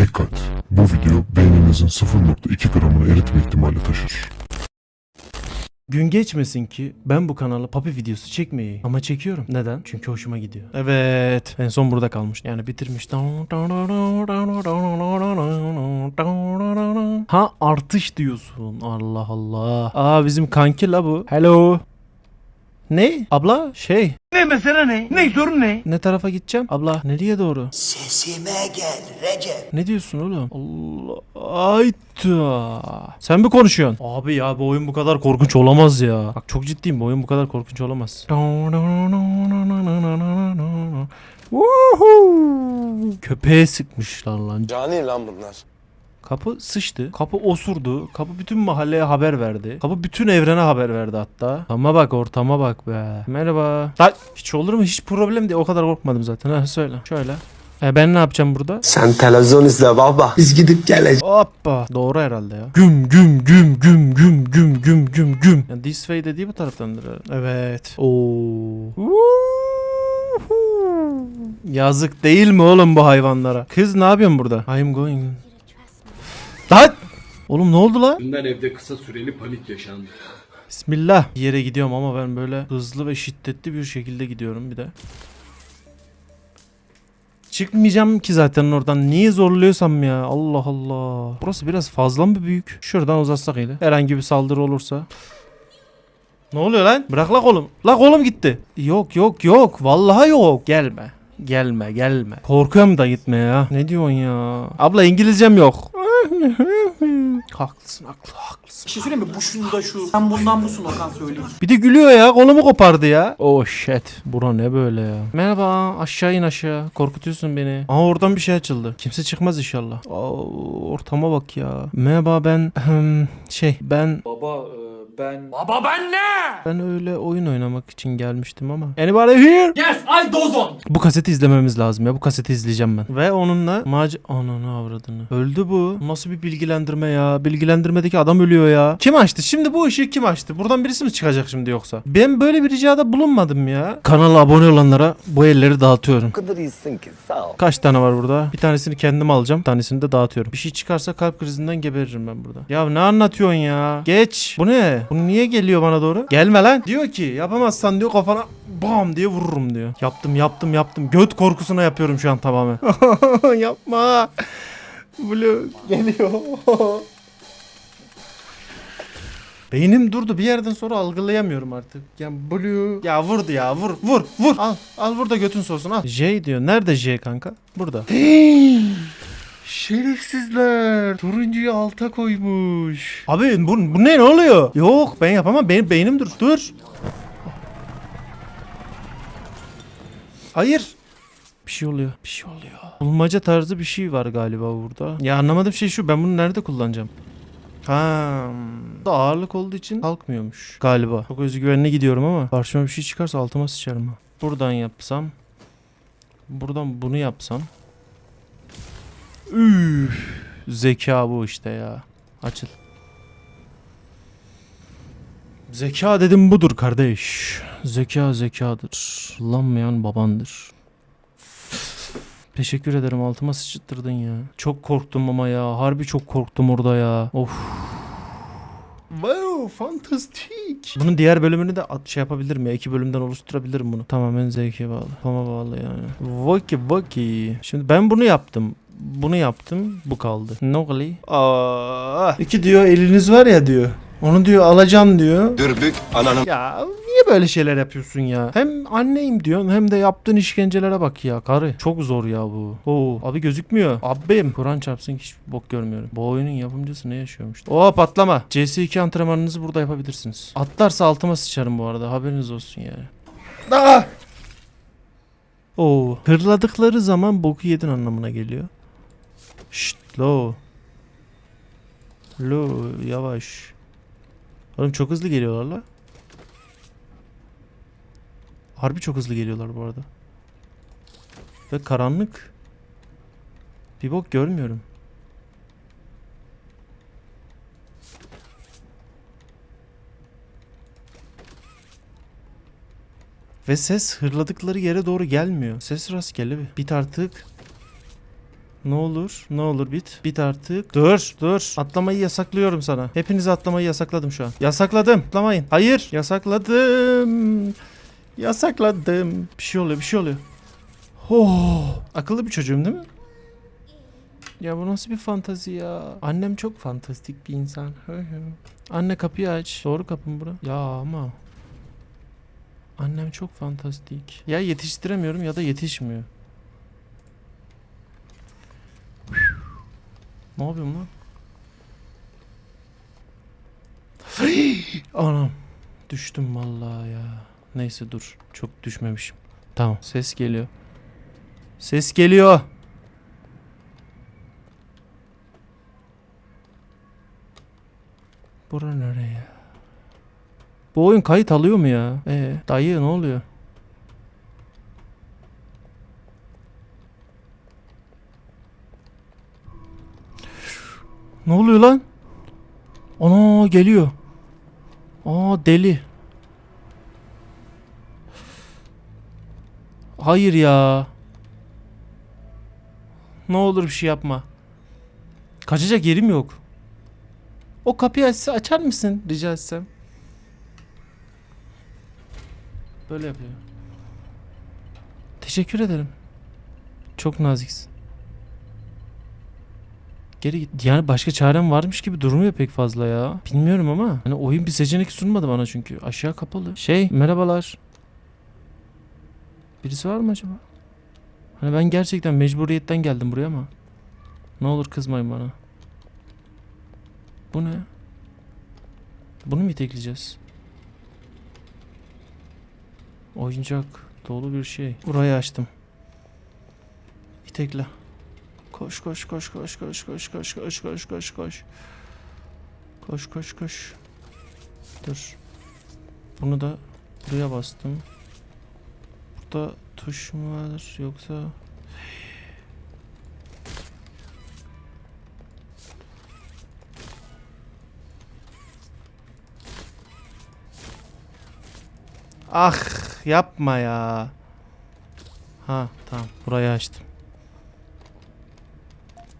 Dikkat! Bu video beyninizin 0.2 gramını eritme ihtimali taşır. Gün geçmesin ki ben bu kanala papi videosu çekmeyi ama çekiyorum. Neden? Çünkü hoşuma gidiyor. Evet. En son burada kalmış. Yani bitirmiş. Ha artış diyorsun. Allah Allah. Aa bizim kanki la bu. Hello. Ne? Abla şey. Ne mesele ne? Ne sorun ne? Ne tarafa gideceğim? Abla nereye doğru? Sesime gel Recep. Ne diyorsun oğlum? Allah. Ayda. Sen mi konuşuyorsun? Abi ya bu oyun bu kadar korkunç olamaz ya. Bak çok ciddiyim bu oyun bu kadar korkunç olamaz. Woohoo! Köpeğe sıkmışlar lan. Cani lan bunlar. Kapı sıçtı. Kapı osurdu. Kapı bütün mahalleye haber verdi. Kapı bütün evrene haber verdi hatta. Ama bak ortama bak be. Merhaba. Lan hiç olur mu? Hiç problem değil. O kadar korkmadım zaten. Ha söyle. Şöyle. E ben ne yapacağım burada? Sen televizyon izle baba. Biz gidip geleceğiz. Hoppa. Doğru herhalde ya. Güm güm güm güm güm güm güm güm güm. Yani this way dediği bu taraftandır herhalde. Evet. Oo. Yazık değil mi oğlum bu hayvanlara? Kız ne yapıyorsun burada? I'm going. Lan! Oğlum ne oldu lan? Bundan evde kısa süreli panik yaşandı. Bismillah. Bir yere gidiyorum ama ben böyle hızlı ve şiddetli bir şekilde gidiyorum bir de. Çıkmayacağım ki zaten oradan. Niye zorluyorsam ya? Allah Allah. Burası biraz fazla mı büyük? Şuradan uzatsak ile. Herhangi bir saldırı olursa. Ne oluyor lan? Bırak la kolum. La kolum gitti. Yok yok yok. Vallahi yok. Gelme. Gelme gelme. Korkuyorum da gitme ya. Ne diyorsun ya? Abla İngilizcem yok. haklısın haklı haklısın. Bir şey söyleyeyim mi? Bu şunda şu. Sen bundan busun Okan söyleyeyim. Bir de gülüyor ya kolumu kopardı ya. Oh shit. Bura ne böyle ya. Merhaba aşağı in aşağı. Korkutuyorsun beni. Aa oradan bir şey açıldı. Kimse çıkmaz inşallah. Aa, ortama bak ya. Merhaba ben hmm, şey ben Baba e, ben... Baba ben ne? ben öyle oyun oynamak için gelmiştim ama. Anybody here? Yes I dozon. Bu kaseti izlememiz lazım ya. Bu kaseti izleyeceğim ben. Ve onunla mac... Ananı avradını. Öldü bu. Nasıl bir bilgilendirme ya? Bilgilendirmedeki adam ölüyor ya. Kim açtı? Şimdi bu ışığı kim açtı? Buradan birisi mi çıkacak şimdi yoksa? Ben böyle bir ricada bulunmadım ya. Kanala abone olanlara bu elleri dağıtıyorum. O kadar iyisin ki sağ ol. Kaç tane var burada? Bir tanesini kendim alacağım. Bir tanesini de dağıtıyorum. Bir şey çıkarsa kalp krizinden geberirim ben burada. Ya ne anlatıyorsun ya? Geç. Bu ne? Bu niye geliyor bana doğru? Gelme lan. Diyor ki yapamazsan diyor kafana bam diye vururum diyor. Yaptım yaptım yaptım. Göt korkusuna yapıyorum şu an tamamen. Yapma. Blue geliyor. Beynim durdu bir yerden sonra algılayamıyorum artık. Ya blue. Ya vurdu ya vur vur vur. Al al vur da götün soğusun al. J diyor. Nerede J kanka? Burada. Şerefsizler. Turuncuyu alta koymuş. Abi bu, bu ne ne oluyor? Yok ben yapamam. Benim beynim dur. Dur. Hayır. Bir şey oluyor. Bir şey oluyor. Bulmaca tarzı bir şey var galiba burada. Ya anlamadığım şey şu. Ben bunu nerede kullanacağım? Ha, da ağırlık olduğu için kalkmıyormuş galiba. Çok özgüvenle gidiyorum ama karşıma bir şey çıkarsa altıma sıçarım ha. Buradan yapsam. Buradan bunu yapsam. Üf, zeka bu işte ya. Açıl. Zeka dedim budur kardeş. Zeka zekadır. Kullanmayan babandır. Teşekkür ederim altıma sıçıttırdın ya. Çok korktum ama ya. Harbi çok korktum orada ya. Of. Wow, fantastik. Bunun diğer bölümünü de at- şey yapabilirim ya. iki bölümden oluşturabilirim bunu. Tamamen zevke bağlı. Fama bağlı yani. Vaki vaki. Şimdi ben bunu yaptım. Bunu yaptım. Bu kaldı. Oluyor? Aa, iki diyor eliniz var ya diyor. Onu diyor alacaksın diyor. Dürbük ananın. Ya niye böyle şeyler yapıyorsun ya? Hem anneyim diyorsun hem de yaptığın işkencelere bak ya karı. Çok zor ya bu. Oo abi gözükmüyor. Abim Kur'an çarpsın ki hiç bok görmüyorum. Bu oyunun yapımcısı ne yaşıyormuş? Oo patlama. CS2 antrenmanınızı burada yapabilirsiniz. Atlarsa altıma sıçarım bu arada haberiniz olsun yani. Ah! Oo hırladıkları zaman boku yedin anlamına geliyor. Şşt lo. Lo yavaş. Oğlum çok hızlı geliyorlar la. Harbi çok hızlı geliyorlar bu arada. Ve karanlık. Bir bok görmüyorum. Ve ses hırladıkları yere doğru gelmiyor. Ses rastgele bir. Bit artık. Ne olur, ne olur bit. Bit artık. Dur, dur. Atlamayı yasaklıyorum sana. Hepinizi atlamayı yasakladım şu an. Yasakladım. Atlamayın. Hayır. Yasakladım. Yasakladım. Bir şey oluyor, bir şey oluyor. Oh. Akıllı bir çocuğum değil mi? Ya bu nasıl bir fantazi ya? Annem çok fantastik bir insan. Anne kapıyı aç. Doğru kapım bura. Ya ama. Annem çok fantastik. Ya yetiştiremiyorum ya da yetişmiyor. Ne yapıyorum lan? Anam. Düştüm vallahi ya. Neyse dur. Çok düşmemişim. Tamam. Ses geliyor. Ses geliyor. Bura nereye? Bu oyun kayıt alıyor mu ya? Ee, dayı ne oluyor? Ne oluyor lan? Ana geliyor. Aa deli. Hayır ya. Ne olur bir şey yapma. Kaçacak yerim yok. O kapıyı açsa açar mısın rica etsem? Böyle yapıyor. Teşekkür ederim. Çok naziksin. Geri git. Yani başka çarem varmış gibi durmuyor pek fazla ya. Bilmiyorum ama. Hani oyun bir seçenek sunmadı bana çünkü. Aşağı kapalı. Şey merhabalar. Birisi var mı acaba? Hani ben gerçekten mecburiyetten geldim buraya ama. Ne olur kızmayın bana. Bu ne? Bunu mu itekleyeceğiz? Oyuncak dolu bir şey. Burayı açtım. İtekle. Koş koş koş koş koş koş koş koş koş koş koş. Koş koş koş. Dur. Bunu da buraya bastım. Burada tuş mu var yoksa Ah yapma ya. Ha tamam burayı açtım.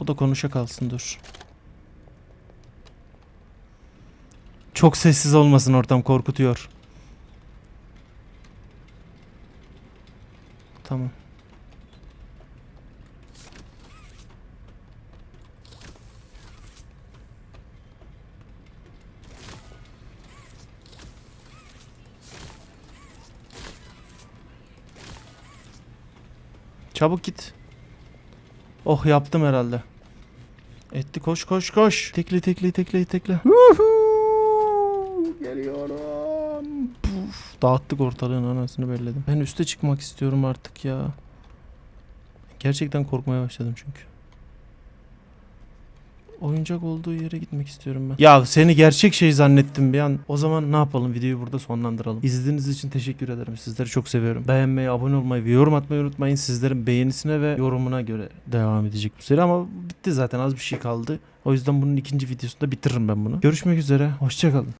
Bu da konuşa kalsın dur. Çok sessiz olmasın ortam korkutuyor. Tamam. Çabuk git. Oh yaptım herhalde. Etti koş koş koş. Tekle tekle tekle tekle. Geliyorum. Puf, dağıttık ortalığın anasını belledim. Ben üste çıkmak istiyorum artık ya. Gerçekten korkmaya başladım çünkü. Oyuncak olduğu yere gitmek istiyorum ben. Ya seni gerçek şey zannettim bir an. O zaman ne yapalım? Videoyu burada sonlandıralım. İzlediğiniz için teşekkür ederim. Sizleri çok seviyorum. Beğenmeyi, abone olmayı ve yorum atmayı unutmayın. Sizlerin beğenisine ve yorumuna göre devam edecek bu seri ama bitti zaten az bir şey kaldı. O yüzden bunun ikinci videosunda bitiririm ben bunu. Görüşmek üzere. Hoşçakalın.